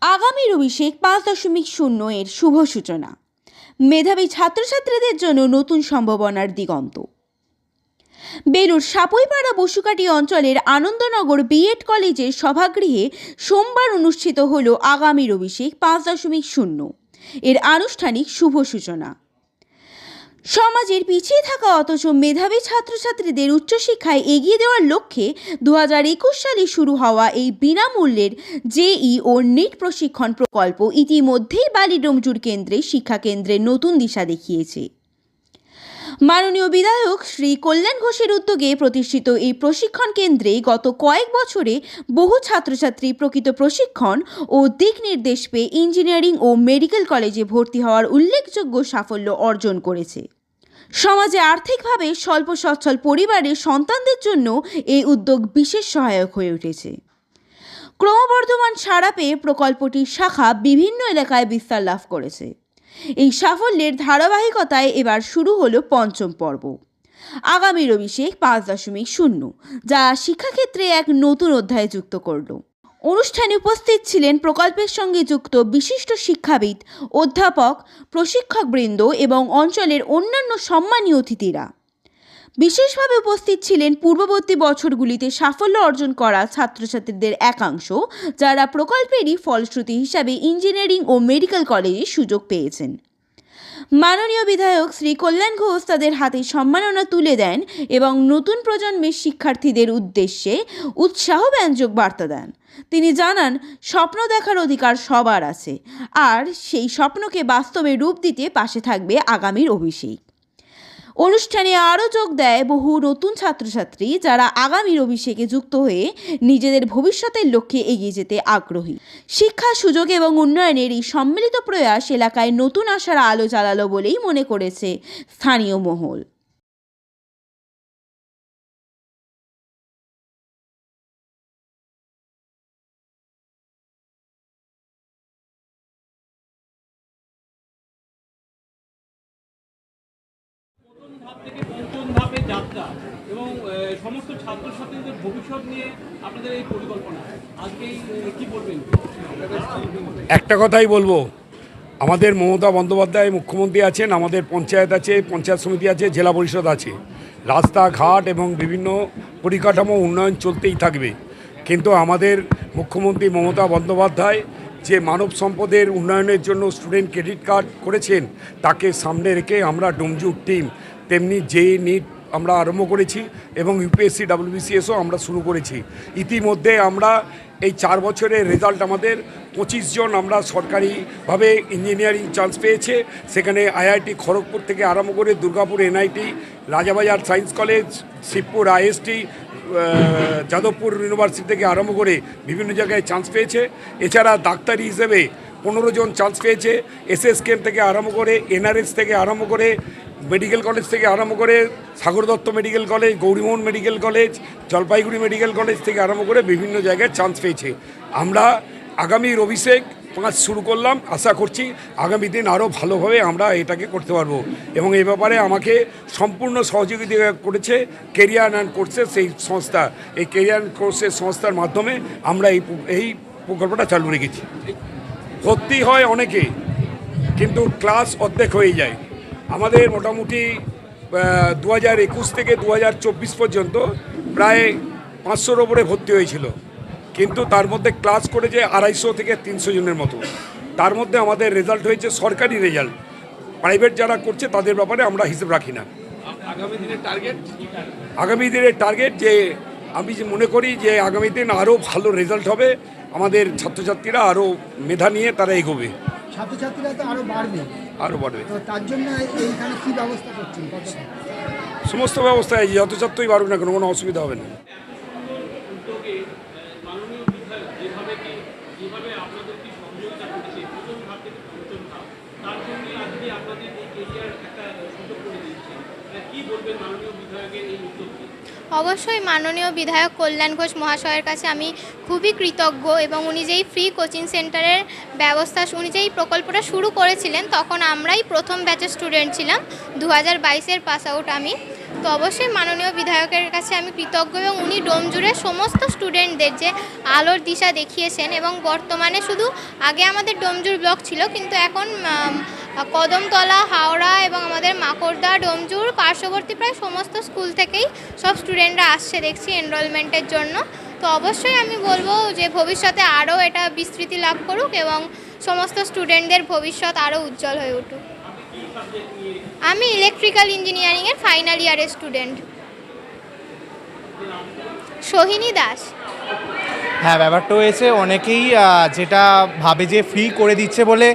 আগামীর অভিষেক পাঁচ দশমিক শূন্য এর শুভ সূচনা। মেধাবী ছাত্রছাত্রীদের জন্য নতুন সম্ভাবনার দিগন্ত। বেলুর সাপুইপাড়া বসুকাটি অঞ্চলের আনন্দনগর বিএড কলেজের সভাগৃহে সোমবার অনুষ্ঠিত হল আগামীর অভিষেক পাঁচ দশমিক শূন্য। এর আনুষ্ঠানিক শুভ সূচনা। সমাজের পিছিয়ে থাকা অথচ মেধাবী ছাত্রছাত্রীদের উচ্চশিক্ষায় এগিয়ে দেওয়ার লক্ষ্যে দু একুশ সালে শুরু হওয়া এই বিনামূল্যের জেই ও নিট প্রশিক্ষণ প্রকল্প ইতিমধ্যেই বালিডমজুর কেন্দ্রে শিক্ষাকেন্দ্রে নতুন দিশা দেখিয়েছে। মাননীয় বিধায়ক শ্রী কল্যাণ ঘোষের উদ্যোগে প্রতিষ্ঠিত এই প্রশিক্ষণ কেন্দ্রে গত কয়েক বছরে বহু ছাত্রছাত্রী প্রকৃত প্রশিক্ষণ ও দিক নির্দেশ পেয়ে ইঞ্জিনিয়ারিং ও মেডিকেল কলেজে ভর্তি হওয়ার উল্লেখযোগ্য সাফল্য অর্জন করেছে। সমাজে আর্থিকভাবে স্বল্প সচ্ছল পরিবারের সন্তানদের জন্য এই উদ্যোগ বিশেষ সহায়ক হয়ে উঠেছে। ক্রমবর্ধমান সাড়া পেয়ে প্রকল্পটির শাখা বিভিন্ন এলাকায় বিস্তার লাভ করেছে। এই সাফল্যের ধারাবাহিকতায় এবার শুরু হলো পঞ্চম পর্ব। আগামী রবিশেখ পাঁচ দশমিক শূন্য, যা শিক্ষাক্ষেত্রে এক নতুন অধ্যায় যুক্ত করল। অনুষ্ঠানে উপস্থিত ছিলেন প্রকল্পের সঙ্গে যুক্ত বিশিষ্ট শিক্ষাবিদ, অধ্যাপক, প্রশিক্ষকবৃন্দ এবং অঞ্চলের অন্যান্য সম্মানীয় অতিথিরা। বিশেষভাবে উপস্থিত ছিলেন পূর্ববর্তী বছরগুলিতে সাফল্য অর্জন করা ছাত্রছাত্রীদের একাংশ, যারা প্রকল্পেরই ফলশ্রুতি হিসাবে ইঞ্জিনিয়ারিং ও মেডিকেল কলেজে সুযোগ পেয়েছেন। মাননীয় বিধায়ক শ্রী কল্যাণ ঘোষ তাদের হাতে সম্মাননা তুলে দেন এবং নতুন প্রজন্মের শিক্ষার্থীদের উদ্দেশ্যে উৎসাহ ব্যঞ্জক বার্তা দেন। তিনি জানান, স্বপ্ন দেখার অধিকার সবার আছে, আর সেই স্বপ্নকে বাস্তবে রূপ দিতে পাশে থাকবে আগামীর অভিষেক। অনুষ্ঠানে আরও যোগ দেয় বহু নতুন ছাত্রছাত্রী যারা আগামীর অভিষেকে যুক্ত হয়ে নিজেদের ভবিষ্যতের লক্ষ্যে এগিয়ে যেতে আগ্রহী। শিক্ষা সুযোগ এবং উন্নয়নের এই সম্মিলিত প্রয়াস এলাকায় নতুন আশার আলো জ্বালালো বলেই মনে করেছে স্থানীয় মহল। সমস্ত ছাত্রছাত্রীদের ভবিষ্যৎ নিয়ে আপনাদের এই পরিকল্পনা। আজকে কি বলবেন? একটা কথাই বলব, আমাদের মমতা বন্দ্যোপাধ্যায় মুখ্যমন্ত্রী আছেন, আমাদের পঞ্চায়েত আছে, পঞ্চায়েত সমিতি আছে, জেলা পরিষদ আছে। রাস্তাঘাট এবং বিভিন্ন পরিকাঠামো উন্নয়ন চলতেই থাকবে। কিন্তু আমাদের মুখ্যমন্ত্রী মমতা বন্দ্যোপাধ্যায় যে মানব সম্পদের উন্নয়নের জন্য স্টুডেন্ট ক্রেডিট কার্ড করেছেন, তাকে সামনে রেখে আমরা ডোমজুর টিম, তেমনি যে নিট আমরা আরম্ভ করেছি এবং ইউপিএসসি ডাব্লিউবিসিএসও আমরা শুরু করেছি। ইতিমধ্যে আমরা এই চার বছরের রেজাল্ট আমাদের পঁচিশ জন আমরা সরকারিভাবে ইঞ্জিনিয়ারিং চান্স পেয়েছে। সেখানে আইআইটি খড়গপুর থেকে আরম্ভ করে Durgapur NIT Rajabazar science college Shibpur IST Jadavpur university থেকে আরম্ভ করে বিভিন্ন জায়গায় চান্স পেয়েছে। এছাড়া ডাক্তারি হিসেবে পনেরো জন চান্স পেয়েছে। এসএসকেম থেকে আরম্ভ করে এনআরএস থেকে আরম্ভ করে মেডিকেল কলেজ থেকে আরম্ভ করে Sagar Dutta medical college, Gourimohan medical college, Jalpaiguri medical college থেকে আরম্ভ করে বিভিন্ন জায়গায় চান্স পেয়েছে। আমরা আগামীর অভিষেক পাঁচ শুরু করলাম। আশা করছি আগামী দিন আরও ভালোভাবে আমরা এটাকে করতে পারব। এবং এই ব্যাপারে আমাকে সম্পূর্ণ সহযোগিতা করেছে কেরিয়ার অ্যান্ড কোর্সের সেই সংস্থা। এই কেরিয়ার কোর্সের সংস্থার মাধ্যমে আমরা এই এই প্রকল্পটা চালু রেখেছি। ভর্তি হয় অনেকে, কিন্তু ক্লাস অর্ধেক হয়ে যায়। আমাদের মোটামুটি দু হাজার একুশ থেকে দু হাজার চব্বিশ পর্যন্ত প্রায় পাঁচশোর ওপরে ভর্তি হয়েছিল। কিন্তু তার মধ্যে ক্লাস করেছে আড়াইশো থেকে তিনশো জনের মতো। তার মধ্যে আমাদের রেজাল্ট হয়েছে সরকারি রেজাল্ট। প্রাইভেট যারা করছে তাদের ব্যাপারে আমরা হিসেব রাখি না। আগামী দিনের টার্গেট আগামী দিনের টার্গেট যে আমি যে মনে করি যে আগামী দিন আরও ভালো রেজাল্ট হবে আমাদের ছাত্রছাত্রীরা আরও মেধা নিয়ে তারা এগোবে। ছাত্রছাত্রীরা তো আরও বাড়বে। আরও বাড়বে। তার জন্য এইখানে কী ব্যবস্থা করছেন? সমস্ত ব্যবস্থায় যত ছাত্রই বাড়ুক না কোনো কোনো অসুবিধা হবে না উদ্যোগে আহ, মাননীয় বিধায়ক যেভাবে কি যেভাবে আপনাদের কি সহযোগিতা করেছে প্রথম ধাপ থেকে পঞ্চম ধাপ তার জন্য আজকে আপনাদের এই কেরিয়ার একটা সুযোগ করে দিচ্ছে আহ, কি বলবেন মাননীয় বিধায়কের এই উদ্যোগকে অবশ্যই মাননীয় বিধায়ক কল্যাণ ঘোষ মহাশয়ের কাছে আমি খুবই কৃতজ্ঞ এবং উনি যেই ফ্রি কোচিং সেন্টারের ব্যবস্থা উনি যেই প্রকল্পটা শুরু করেছিলেন, তখন আমরাই প্রথম ব্যাচের স্টুডেন্ট ছিলাম দু হাজার বাইশের পাস আউট আমি। তো অবশ্যই মাননীয় বিধায়কের কাছে আমি কৃতজ্ঞ এবং উনি ডোমজুড়ে সমস্ত স্টুডেন্টদের যে আলোর দিশা দেখিয়েছেন এবং বর্তমানে শুধু আগে আমাদের ডোমজুর ব্লক ছিল, কিন্তু এখন কদমতলা, হাওড়া এবং আমাদের মাকড়দা, ডোমজুর, পার্শ্ববর্তী প্রায় সমস্ত স্কুল থেকেই সব স্টুডেন্টরা আসছে দেখছি এনরোলমেন্টের জন্য। তো অবশ্যই আমি বলব যে ভবিষ্যতে আরও এটা বিস্তৃতি লাভ করুক এবং সমস্ত স্টুডেন্টদের ভবিষ্যৎ আরও উজ্জ্বল হয়ে উঠুক। আমি ইলেকট্রিক্যাল ইঞ্জিনিয়ারিংয়ের ফাইনাল ইয়ারের স্টুডেন্ট সোহিনী দাস। হ্যাঁ ব্যাপারটা হয়েছে, অনেকেই যেটা ভাবে যে ফ্রি করে দিচ্ছে বলে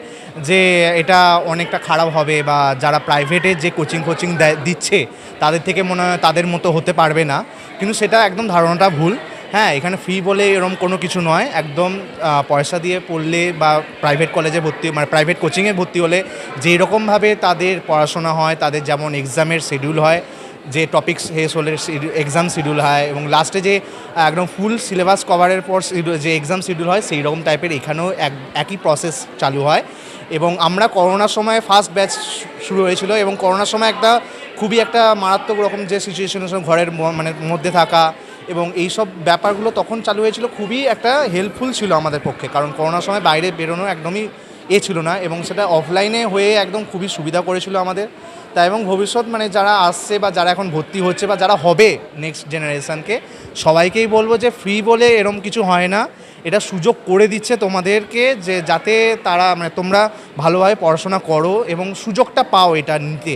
যে এটা অনেকটা খারাপ হবে বা যারা প্রাইভেটে যে কোচিং কোচিং দিচ্ছে, তাদের থেকে মনে হয় তাদের মতো হতে পারবে না। কিন্তু সেটা একদম ধারণাটা ভুল। হ্যাঁ এখানে ফি বলে এরকম কোনো কিছু নয়। একদম পয়সা দিয়ে পড়লে বা প্রাইভেট কলেজে ভর্তি মানে প্রাইভেট কোচিংয়ে ভর্তি হলে যেই রকমভাবে তাদের পড়াশোনা হয়, তাদের যেমন এক্সামের শিডিউল হয় যে টপিক শেষ হলে এক্সাম শিডিউল হয় এবং লাস্টে যে একদম ফুল সিলেবাস কভারের পর যে এক্সাম শিডিউল হয়, সেই রকম টাইপের এখানেও এক, একই প্রসেস চালু হয়। এবং আমরা করোনার সময় ফার্স্ট ব্যাচ শুরু হয়েছিল এবং করোনার সময় একটা খুবই একটা মারাত্মক রকম যে সিচুয়েশনের সময় ঘরের মানে মধ্যে থাকা এবং এই সব ব্যাপারগুলো তখন চালু হয়েছিল, খুবই একটা হেল্পফুল ছিল আমাদের পক্ষে। কারণ করোনার সময় বাইরে বেরোনো একদমই এ ছিল না এবং সেটা অফলাইনে হয়ে একদম খুবই সুবিধা করেছিল আমাদের। তাই এবং ভবিষ্যৎ মানে যারা আসছে বা যারা এখন ভর্তি হচ্ছে বা যারা হবে নেক্সট জেনারেশানকে সবাইকেই বলব যে ফ্রি বলে এরম কিছু হয় না। এটা সুযোগ করে দিচ্ছে তোমাদেরকে যে যাতে তারা মানে তোমরা ভালোভাবে পড়াশোনা করো এবং সুযোগটা পাও এটা নিতে।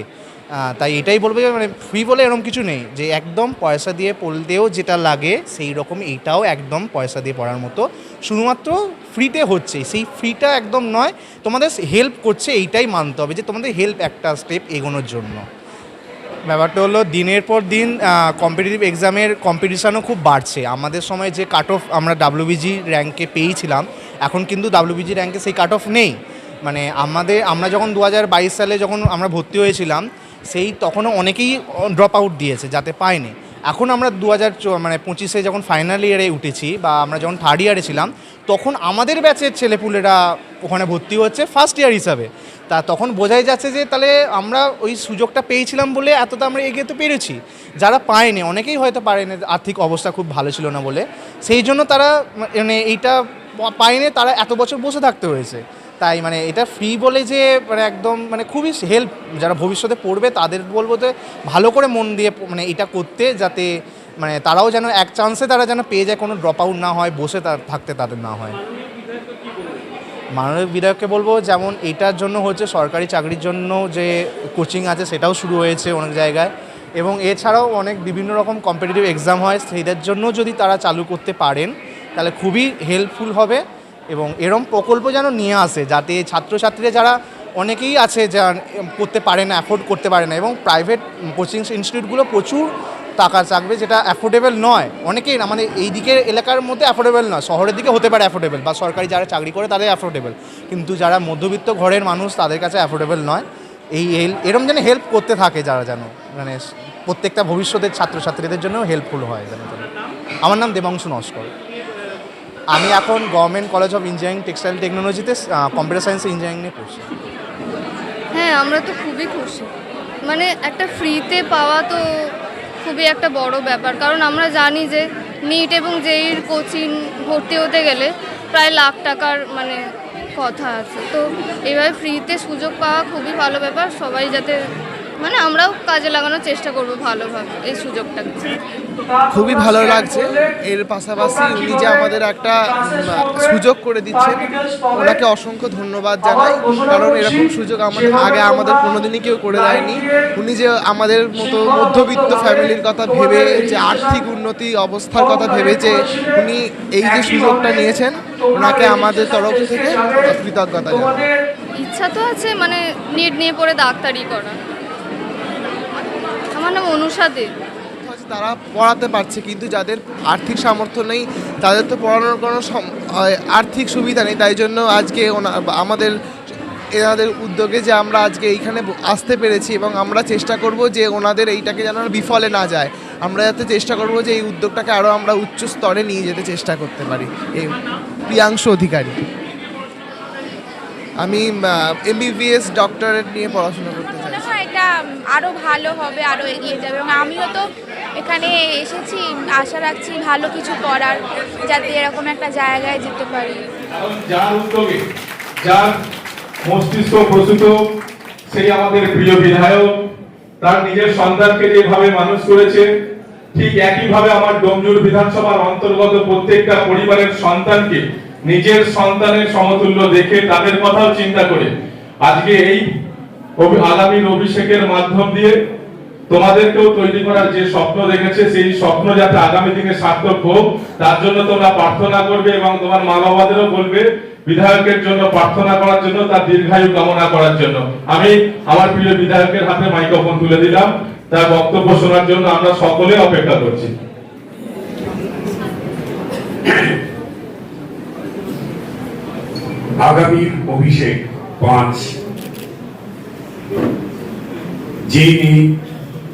তাই এটাই বলব যে মানে ফ্রি বলে এরকম কিছু নেই। যে একদম পয়সা দিয়ে পড়তেও যেটা লাগে, সেই রকম এইটাও একদম পয়সা দিয়ে পড়ার মতো। শুধুমাত্র ফ্রিতে হচ্ছে। সেই ফ্রিটা একদম নয়, তোমাদের হেল্প করছে, এইটাই মানতে হবে যে, তোমাদের হেল্প একটা স্টেপ এগোনোর জন্য। ব্যাপারটা হলো, দিনের পর দিন কম্পিটিটিভ এক্সামের কম্পিটিশানও খুব বাড়ছে। আমাদের সময় যে কাট অফ আমরা ডাব্লিউবিজি র্যাঙ্কে পেয়েছিলাম, এখন কিন্তু ডাব্লিউবিজি র্যাঙ্কে সেই কাট অফ নেই। মানে আমাদের, আমরা যখন দু হাজার বাইশ সালে যখন আমরা ভর্তি হয়েছিলাম সেই তখনও অনেকেই ড্রপ আউট দিয়েছে, যাতে পায়নি। এখন আমরা দু হাজার মানে পঁচিশে যখন ফাইনাল ইয়ারে উঠেছি বা আমরা যখন থার্ড ইয়ারে ছিলাম, তখন আমাদের ব্যাচের ছেলেপুলেরা ওখানে ভর্তি হচ্ছে ফার্স্ট ইয়ার হিসাবে। তা তখন বোঝাই যাচ্ছে যে তাহলে আমরা ওই সুযোগটা পেয়েছিলাম বলে এতটা আমরা এগিয়ে তো পেরেছি। যারা পায়নি, অনেকেই হয়তো পারেনি আর্থিক অবস্থা খুব ভালো ছিল না বলে। সেই জন্য তারা মানে এইটা পায়নি, তারা এত বছর বসে থাকতে হয়েছে। তাই মানে এটা ফ্রি বলে যে মানে একদম মানে খুবই হেল্প যারা ভবিষ্যতে পড়বে তাদের বলব যে ভালো করে মন দিয়ে মানে এটা করতে যাতে মানে তারাও যেন এক চান্সে তারা যেন পেয়ে যায়, কোনো ড্রপ আউট না হয়, বসে থাকতে তাদের না হয়। মাননীয় বিধায়ককে বলব যেমন এটার জন্য হচ্ছে সরকারি চাকরির জন্য যে কোচিং আছে সেটাও শুরু হয়েছে অনেক জায়গায়। এবং এছাড়াও অনেক বিভিন্ন রকম কম্পিটিটিভ এক্সাম হয় সেইটার জন্য যদি তারা চালু করতে পারেন, তাহলে খুবই হেল্পফুল হবে। এবং এরম প্রকল্প যেন নিয়ে আসে, যাতে ছাত্রছাত্রীরা যারা অনেকেই আছে যা করতে পারে না অ্যাফোর্ড করতে পারে না এবং প্রাইভেট কোচিং ইনস্টিটিউটগুলো প্রচুর টাকা চাকবে যেটা অ্যাফোর্ডেবল নয়। অনেকেই না মানে এই দিকের এলাকার মধ্যে অ্যাফোর্ডেবল নয়, শহরের দিকে হতে পারে অ্যাফোর্ডেবল বা সরকারি যারা চাকরি করে তাদের অ্যাফোর্ডেবল কিন্তু যারা মধ্যবিত্ত ঘরের মানুষ, তাদের কাছে অ্যাফোর্ডেবল নয়। এই এরম যেন হেল্প করতে থাকে যারা যেন মানে প্রত্যেকটা ভবিষ্যতের ছাত্রছাত্রীদের জন্য হেল্পফুল হয় যেন। আমার নাম দেবাংশু নস্কর। আমি এখন government college of engineering textile টেকনোলজিতে কম্পিউটার সায়েন্স ইঞ্জিনিয়ারিং নিয়ে পড়ছি। হ্যাঁ আমরা তো খুবই খুশি। মানে একটা ফ্রিতে পাওয়া তো খুবই একটা বড় ব্যাপার। কারণ আমরা জানি যে নিট এবং জেইর কোচিং ভর্তি হতে গেলে প্রায় লাখ টাকার মানে কথা আছে। তো এইভাবে ফ্রিতে সুযোগ পাওয়া খুবই ভালো ব্যাপার। সবাই যাতে মানে আমরাও কাজে লাগানোর চেষ্টা করব ভালোভাবে এই সুযোগটাকে খুবই ভালো লাগছে। এর পাশাপাশি উনি যে আমাদের একটা সুযোগ করে দিচ্ছেন ওনাকে অসংখ্য ধন্যবাদ জানাই। কারণ এরকম সুযোগ আমাদের আগে আমাদের কোনোদিনই কেউ করে দেয়নি। উনি যে আমাদের মতো মধ্যবিত্ত ফ্যামিলির কথা ভেবে যে আর্থিক উন্নতি অবস্থার কথা ভেবে যে উনি এই যে সুযোগটা নিয়েছেন ওনাকে আমাদের তরফ থেকে কৃতজ্ঞতা জানাই। ইচ্ছা তো আছে মানে নিট নিয়ে পড়ে ডাক্তারি করা আমার নাম অনুষা দেব তারা পড়াতে পারছে, কিন্তু যাদের আর্থিক সামর্থ্য নেই, তাদের তো পড়ানোর কোনো আর্থিক সুবিধা নেই, তাই জন্য আজকে আমাদের এনাদের উদ্যোগে যে আমরা আজকে এইখানে আসতে পেরেছি এবং আমরা চেষ্টা করব যে ওনাদের এইটাকে যেন বিফলে না যায়। আমরা যাতে চেষ্টা করব যে এই উদ্যোগটাকে আরও আমরা উচ্চ স্তরে নিয়ে যেতে চেষ্টা করতে পারি। এই প্রিয়াংশ অধিকারী। আমি এমবিবিএস ডক্টরেট নিয়ে পড়াশোনা করতে মনে আরও ভালো হবে আরও এগিয়ে যাবে। এবং আমিও তো এখানে এসেছি, আশা রাখছি ভালো কিছু করার, যাতে এরকম একটা জায়গায় যেতে পারি। যার উদ্যোগে, যার মস্তিষ্ক প্রসূত সেই আমাদের প্রিয় বিধায়ক, তার নিজের সন্তানকে যেভাবে মানুষ করেছে, ঠিক একইভাবে আমার ডোমজুর বিধানসভার অন্তর্গত প্রত্যেকটা পরিবারের সন্তানকে নিজের সন্তানের সমতুল্য দেখে তাদের কথাও চিন্তা করে। আজকে এই আগামীর অভিষেকের মাধ্যম দিয়ে তোমাদেরকেও তৈরি করার যে স্বপ্ন দেখেছে, সেই স্বপ্ন যাতে আগামী দিনে সার্থক হোক, তার জন্য তোমরা প্রার্থনা করবে এবং তোমার মা বাবাদেরও বলবে, বিধায়কের জন্য প্রার্থনা করার জন্য, তার দীর্ঘায়ু কামনা করার জন্য। আমি আমার প্রিয় বিধায়কের হাতে মাইক্রোফোন তুলে দিলাম, তার বক্তব্য শোনার জন্য আমরা সকলে অপেক্ষা করছি। আগামীর অভিষেক পাঁচ যিনি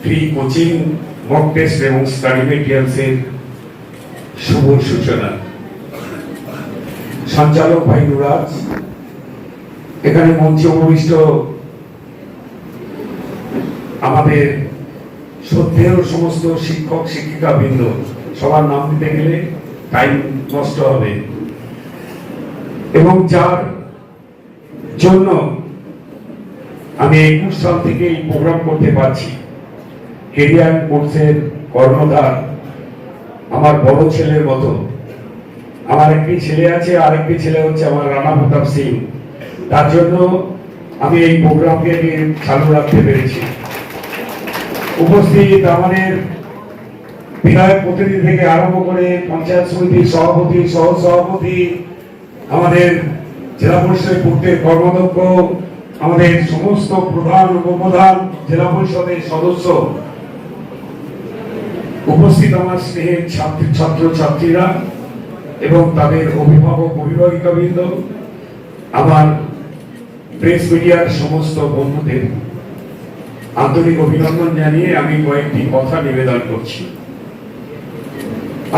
ফ্রি কোচিং মক টেস্ট এবং স্টাডি মেটেরিয়ালসের শুভ সূচনা। সঞ্চালক ভাই নুরাজ, এখানে মঞ্চে উপবিষ্ট আমাদের শ্রদ্ধেয় সমস্ত শিক্ষক শিক্ষিকা বৃন্দ সবার নাম দিতে গেলে টাইম নষ্ট হবে। এবং যার জন্য আমি একুশ সাল থেকে এই প্রোগ্রাম করতে পারছি। কেরিয়ার কোর্সের কর্ণধার আমার বড় ছেলের মতো। আমার একটি ছেলে আছে আর একটি ছেলে হচ্ছে আমার রানা প্রতাপ সিং। তার জন্য আমি এই প্রোগ্রামকে চালু রাখতে পেরেছি। উপস্থিত আমাদের বিধায়ক প্রতিনিধি থেকে আরম্ভ করে পঞ্চায়েত সমিতির সভাপতি সহ সভাপতি আমাদের জেলা পরিষদের পূর্তের কর্মদক্ষ আমাদের সমস্ত প্রধান উপপ্রধান জেলা পরিষদের সদস্য, উপস্থিত আমার স্নেহের ছাত্র ছাত্র ছাত্রীরা এবং তাদের অভিভাবক অভিভাবিকা বৃন্দ আমার প্রেস মিডিয়ার সমস্ত বন্ধুদের আন্তরিক অভিনন্দন জানিয়ে আমি কয়েকটি কথা নিবেদন করছি।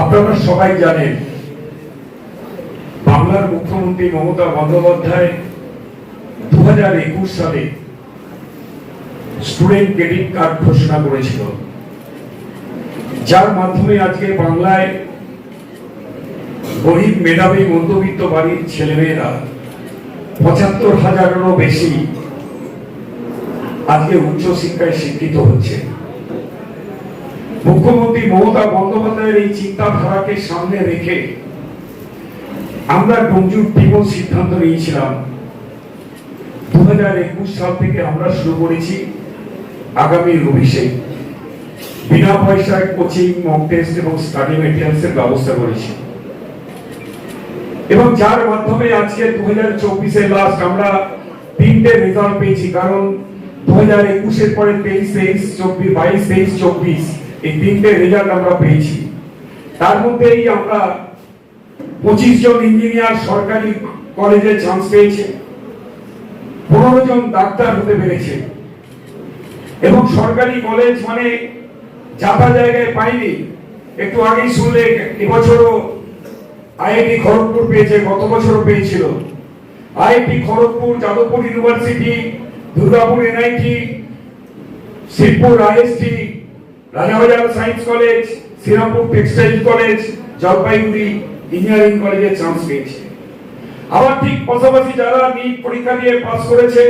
আপনারা সবাই জানেন, বাংলার মুখ্যমন্ত্রী মমতা বন্দ্যোপাধ্যায় দু হাজার একুশ সালে স্টুডেন্ট ক্রেডিট কার্ড ঘোষণা করেছিল। যার মাধ্যমে আজকে বাংলায় গরিব মেধাবী, মধ্যবিত্ত বাড়ির ছেলেমেয়েরা পঁচাত্তর হাজারেরও বেশি আজকে উচ্চশিক্ষায় শিক্ষিত হচ্ছে। মুখ্যমন্ত্রী মমতা বন্দ্যোপাধ্যায়ের এই চিন্তাধারাকে সামনে রেখে আমরা ডোমজুর টিম সিদ্ধান্ত নিয়েছিলাম। হাজার একুশ সাল থেকে আমরা শুরু করেছি আগামী অভিষেক। বিনা পয়সায় কোচিং মক টেস্ট এবং স্টাডি মেটেরিয়ালস এর ব্যবস্থা করেছি। এবং যার মাধ্যমে আজকে দু হাজার চব্বিশের লাস্ট আমরা তিনটে রেজাল্ট পেয়েছি। কারণ দু হাজার একুশের পরে তেইশ তেইশ, চব্বিশ, বাইশ, তেইশ, চব্বিশ এই তিনটে রেজাল্ট আমরা পেয়েছি। তার মধ্যেই আমরা পঁচিশ জন ইঞ্জিনিয়ার সরকারি কলেজে চান্স পেয়েছে। পনেরো জন ডাক্তার হতে পেরেছে। এবং সরকারি কলেজ মানে যাতা জায়গায় পাইনি একটু আগেই শুনলে এবছরও আইআইটি খড়গপুর পেয়েছে, গত বছরও পেয়েছিল। IIT Kharagpur, Jadavpur university, Durgapur NIT, Shibpur IST, Rajabazar science college, Shrirampur textile college, Jalpaiguri engineering কলেজে চান্স পেয়েছে। আবার ঠিক পাশাপাশি যারা নিট পরীক্ষা দিয়ে পাস করেছে,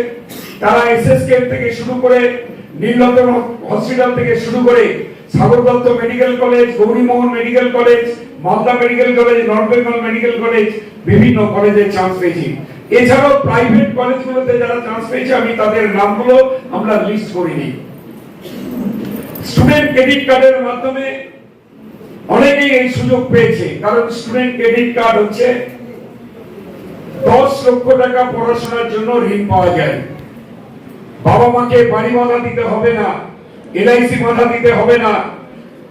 তারা এসএসকে থেকে শুরু করে নীলরতন হসপিটাল থেকে শুরু করে Sagar Dutta medical college Gourimohan medical college Malda medical college north Bengal medical college বিভিন্ন কলেজে চান্স পেয়েছি। এছাড়াও প্রাইভেট কলেজগুলোতে যারা চান্স পেয়েছে, আমি তাদের নামগুলো আমরা লিস্ট করিনি স্টুডেন্ট ক্রেডিট কার্ডের মাধ্যমে অনেকেই এই সুযোগ পেয়েছে, কারণ স্টুডেন্ট ক্রেডিট কার্ড হচ্ছে দশ লক্ষ টাকা পড়াশোনার জন্য ঋণ পাওয়া যায়। বাবা মাকে বাড়ি বাধা দিতে হবে না, এলআইসি বাধা দিতে হবে না,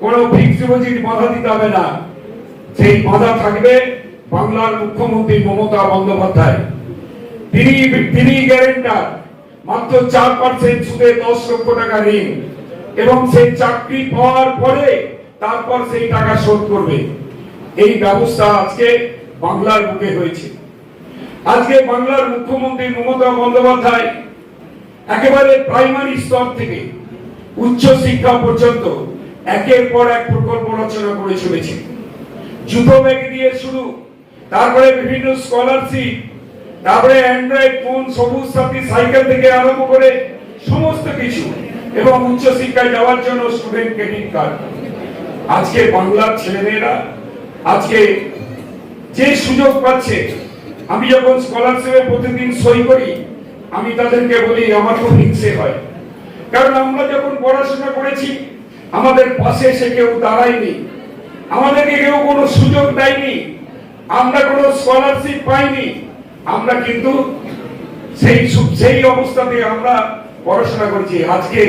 কোনো ফিক্সড ডিপোজিট বাধা দিতে হবে না। সেই বাধা থাকবে, বাংলার মুখ্যমন্ত্রী মমতা বন্দ্যোপাধ্যায়। তিনি তিনি গ্যারেন্টার মাত্র চার পার্সেন্ট সুদে দশ লক্ষ টাকা ঋণ। এবং সেই চাকরি পাওয়ার পরে তারপর সেই টাকা শোধ করবে। এই ব্যবস্থা আজকে বাংলার বুকে হয়েছে। আজকে বাংলার মুখ্যমন্ত্রী মমতা বন্দ্যোপাধ্যায় একেবারে প্রাইমারি স্তর থেকে উচ্চ শিক্ষা পর্যন্ত একের পর এক প্রকল্প রচনা করে চলেছে। জুতো ব্যাগ দিয়ে শুরু, তারপরে বিভিন্ন স্কলারশিপ তারপরে অ্যান্ড্রয়েড ফোন সবুজ সাথী, সাইকেল থেকে আরম্ভ করে সমস্ত কিছু এবং উচ্চ শিক্ষায় যাওয়ার জন্য স্টুডেন্ট ক্রেডিট কার্ড আজকে বাংলার ছেলেমেয়েরা, আজকে যে সুযোগ পাচ্ছে আমি যখন স্কলারশিপে প্রতিদিন সই করি, আমি তাদেরকে বলি, আমার খুব হিংসে হয়। কারণ আমরা যখন পড়াশোনা করেছি, আমাদের পাশে এসে কেউ দাঁড়ায়নি, আমাদেরকে কেউ কোনো সুযোগ দেয়নি, আমরা কোনো স্কলারশিপ পাইনি, আমরা কিন্তু সেই সেই অবস্থাতে আমরা পড়াশোনা করেছি। আজকে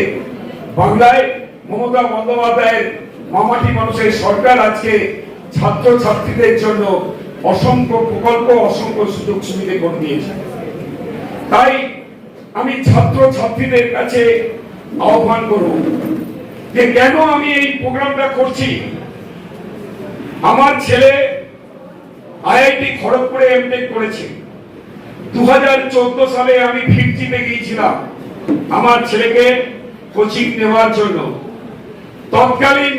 বাংলায় মমতা বন্দ্যোপাধ্যায়ের মামাটি মানুষের সরকার আজকে ছাত্র ছাত্রীদের জন্য অসংখ্য প্রকল্প, অসংখ্য সুযোগ সুবিধা করে দিয়েছে। তাই আমি ছাত্র ছাত্রীদের কাছে আহ্বান করব যে কেন আমি এই প্রোগ্রামটা করছি? আমার ছেলে আইআইটি খড়গপুরে এমটেক করেছে। দু হাজার চোদ্দ সালে আমি ফিরচিতে গিয়েছিলাম আমার ছেলেকে কোচিং নেওয়ার জন্য। তৎকালীন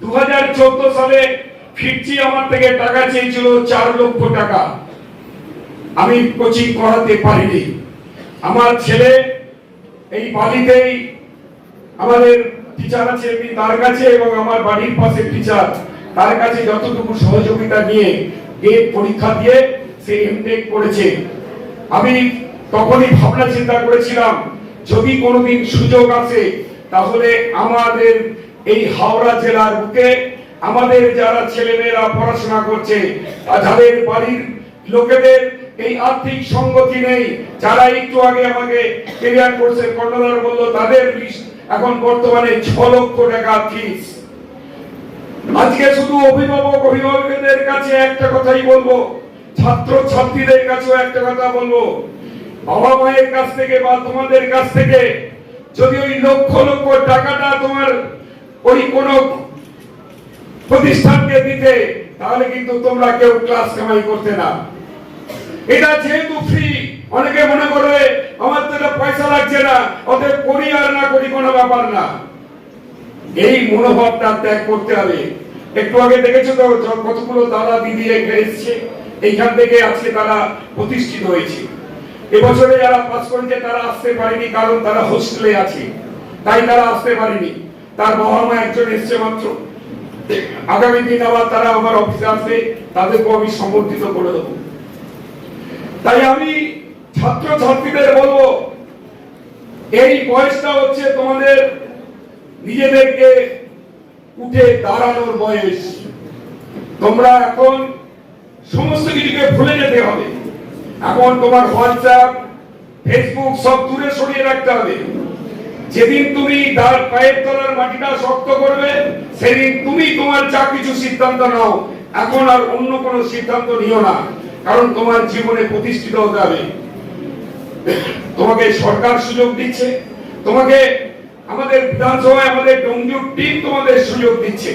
দু হাজার চোদ্দ সালে ফিরচি আমার থেকে টাকা চেয়েছিল চার লক্ষ টাকা। আমি কোচিং করাতে পারিনি। আমার ছেলে এই বালিতেই আমাদের টিচার আছে তার কাছে এবং আমার বাড়ির পাশে টিচার তার কাছে যতটুকু সহযোগিতা নিয়ে গেট পরীক্ষা দিয়ে সে এমটেক করেছে। আমি তখনই ভাবনা চিন্তা করেছিলাম, যদি কোনোদিন সুযোগ আসে, তাহলে আমাদের এই হাওড়া জেলার বুকে আমাদের যারা ছেলেমেয়েরা পড়াশোনা করছে যাদের বাড়ির লোকেদের এই আর্থিক সঙ্গতি নেই, যারা একটু আগে আমাকে কেরিয়ার কোর্সে কর্ণধার বলল, তাদের এখন বর্তমানে ছ লক্ষ টাকা ফিস আজকে শুধু অভিভাবক, অভিভাবকদের কাছে একটা কথাই বলব ছাত্র ছাত্রীদের কাছেও একটা কথা বলব। বাবা মায়ের কাছ থেকে বা তোমাদের কাছ থেকে যদি ওই লক্ষ লক্ষ টাকাটা তোমার ওই কোনো প্রতিষ্ঠানকে দিতে, তাহলে কিন্তু তোমরা কেউ ক্লাস কামাই করতে না। এটা যেহেতু ফ্রি অনেকে মনে করবে আমার তো এটা পয়সা লাগছে না ওদের করি আর না করি কোনো ব্যাপার না। এই মনোভাবটা ত্যাগ করতে হবে। একটু আগে দেখেছ তো কতগুলো দাদা দিদি এখানে এসছে? এইখান থেকে আজকে তারা প্রতিষ্ঠিত হয়েছে। এবছরে যারা পাস করেছে, তারা আসতে পারেনি কারণ তারা হোস্টেলে আছে। তাই তারা আসতে পারেনি। তার বাবা মা একজন এসছে মাত্র। আগামী দিন আবার তারা আমার অফিসে আসবে, তাদেরকেও আমি সমর্থিত করে দেবো। তাই আমি ছাত্র ছাত্রীদের বলব, এই বয়সটা হচ্ছে তোমাদের নিজেদেরকে উঠে দাঁড়ানোর বয়স। তোমরা এখন সমস্ত কিছুকে ভুলে যেতে হবে। এখন তোমার হোয়াটসঅ্যাপ ফেসবুক সব দূরে সরিয়ে রাখতে হবে। যেদিন তুমি তার পায়ের তলার মাটিটা শক্ত করবে, সেদিন তুমি তোমার যা কিছু সিদ্ধান্ত নাও। এখন আর অন্য কোনো সিদ্ধান্ত নিও না, কারণ তোমার জীবনে প্রতিষ্ঠিত হতে হবে। তোমাকে সরকার সুযোগ দিচ্ছে, তোমাকে আমাদের বিধানসভায় আমাদের ডোমজুর টিম তোমাদের সুযোগ দিচ্ছে।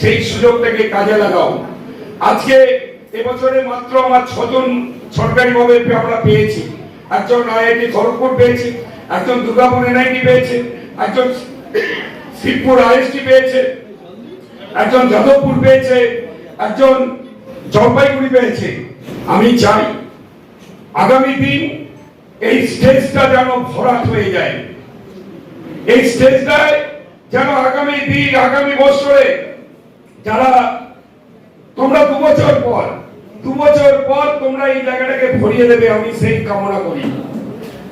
সেই সুযোগটাকে কাজে লাগাও। আজকে এবছরে মাত্র আমার ছজন সরকারিভাবে আমরা পেয়েছি। একজন আইআইটি খড়গপুর পেয়েছে। একজন দুর্গাপুর এনআইটি পেয়েছে, একজন শিবপুর আইএসটি পেয়েছে, একজন যাদবপুর পেয়েছে, একজন জলপাইগুড়ি পেয়েছে। আমি চাই আগামী দিন এই স্টেজটা যেন ভরাট হয়ে যায়। এই স্টেজটায় যেন আগামী দিন, আগামী বছরে যারা তোমরা দু বছর পর, দু বছর পর তোমরা এই জায়গাটাকে ভরিয়ে দেবে, আমি সেই কামনা করি।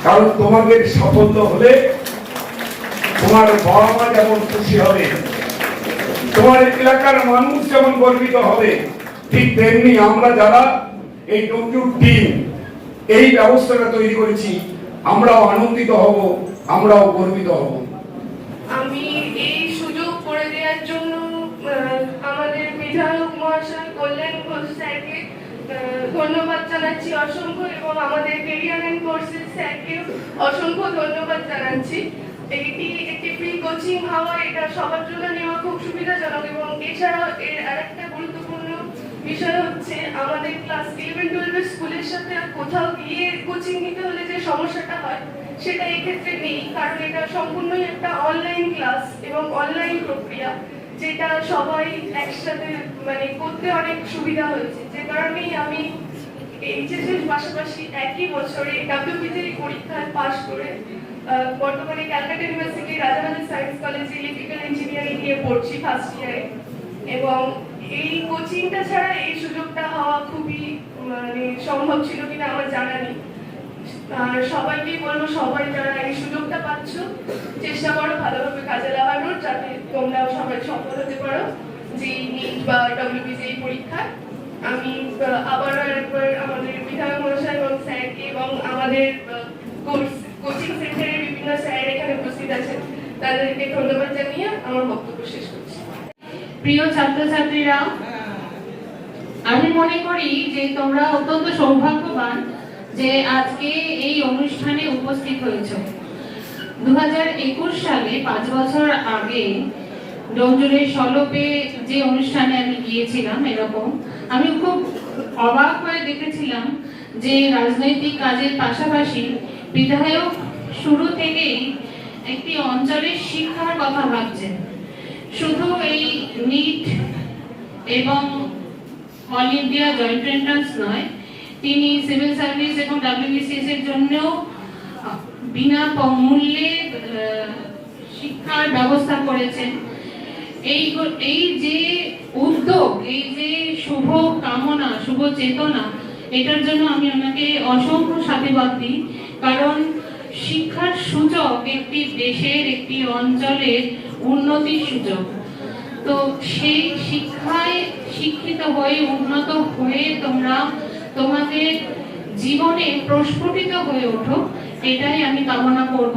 কারণ তোমাদের সাফল্য হলে তোমার বাবা মা যেমন খুশি হবে তোমার এলাকার মানুষ যেমন গর্বিত হবে ঠিক তেমনি আমরা যারা এই ডোমজুর টিম এই ব্যবস্থাটা তৈরি করেছি আমরাও আনন্দিত হব আমরাও গর্বিত হব। আমি এই সুযোগ করে দেওয়ার জন্য আমাদের বিধায়ক মহাশয় আহ, ধন্যবাদ জানাচ্ছি অসংখ্য এবং আমাদের কেরিয়ার অ্যান্ড কোর্সেস স্যারকে অসংখ্য ধন্যবাদ জানাচ্ছি। এটি একটি ফ্রি কোচিং হওয়া, এটা সবার জন্য নেওয়া খুব সুবিধাজনক এবং এছাড়াও এর আরেকটা গুরুত্বপূর্ণ বিষয় হচ্ছে আমাদের ক্লাস ইলেভেন টুয়েলভের স্কুলের সাথে কোথাও গিয়ে কোচিং নিতে হলে যে সমস্যাটা হয়, সেটা এক্ষেত্রে নেই, কারণ এটা সম্পূর্ণই একটা অনলাইন ক্লাস এবং অনলাইন প্রক্রিয়া, যেটা সবাই একসাথে মানে করতে অনেক সুবিধা হয়েছে। যে কারণেই আমি এইচএস এর পাশাপাশি একই বছরে ডাব্লিউপিজির পরীক্ষায় পাশ করে বর্তমানে ক্যালকাটা ইউনিভার্সিটি রাজারাজা সায়েন্স কলেজে ইলেকট্রিক্যাল ইঞ্জিনিয়ারিং নিয়ে পড়ছি ফার্স্ট ইয়ারে এবং এই কোচিংটা ছাড়া এই সুযোগটা হওয়া খুবই মানে সম্ভব ছিল কিনা আমার জানা নেই। আর সবাইকেই বলব, সবাই যারা এই সুযোগটা পাচ্ছ, চেষ্টা করো ভালোভাবে কাজে লাগানোর, যাতে তোমরাও সবাই সফল হতে পারো। যে নিট বা ডব্লিউবিসি এই পরীক্ষায় আমি আহ, আবারও একবার আমাদের বিধায়ক মহাশয় এবং স্যারকে এবং আমাদের কোচিং সেন্টারের বিভিন্ন স্যার এখানে উপস্থিত আছেন তাদেরকে ধন্যবাদ জানিয়ে আমার বক্তব্য শেষ করছি। প্রিয় ছাত্রছাত্রীরা আমি মনে করি যে তোমরা অত্যন্ত সৌভাগ্যবান যে আজকে এই অনুষ্ঠানে উপস্থিত হয়েছো। দু সালে পাঁচ বছর আগে ডোমজুরের সলপে যে অনুষ্ঠানে আমি গিয়েছিলাম এরকম, আমি খুব অবাক হয়ে দেখেছিলাম যে রাজনৈতিক কাজের পাশাপাশি বিধায়ক শুরু থেকেই একটি অঞ্চলের শিক্ষার কথা ভাবছেন। শুধু এই নিট এবং অল ইন্ডিয়া জয়েন্ট এন্ট্রান্স নয়, তিনি সিভিল সার্ভিস এবং ডাব্লিউবিসিএস এর জন্যও বিনা মূল্যে শিক্ষার ব্যবস্থা করেছেন। এই এই যে উদ্যোগ, এই যে শুভ কামনা, শুভ চেতনা, এটার জন্য আমি ওনাকে অসংখ্য সাধুবাদ দিই। কারণ শিক্ষার সূচক একটি দেশের, একটি অঞ্চলের উন্নতির সূচক। তো সেই শিক্ষায় শিক্ষিত হয়ে, উন্নত হয়ে তোমরা তোমাদের জীবনে প্রস্ফুটিত হয়ে ওঠো, এটাই আমি কামনা করব।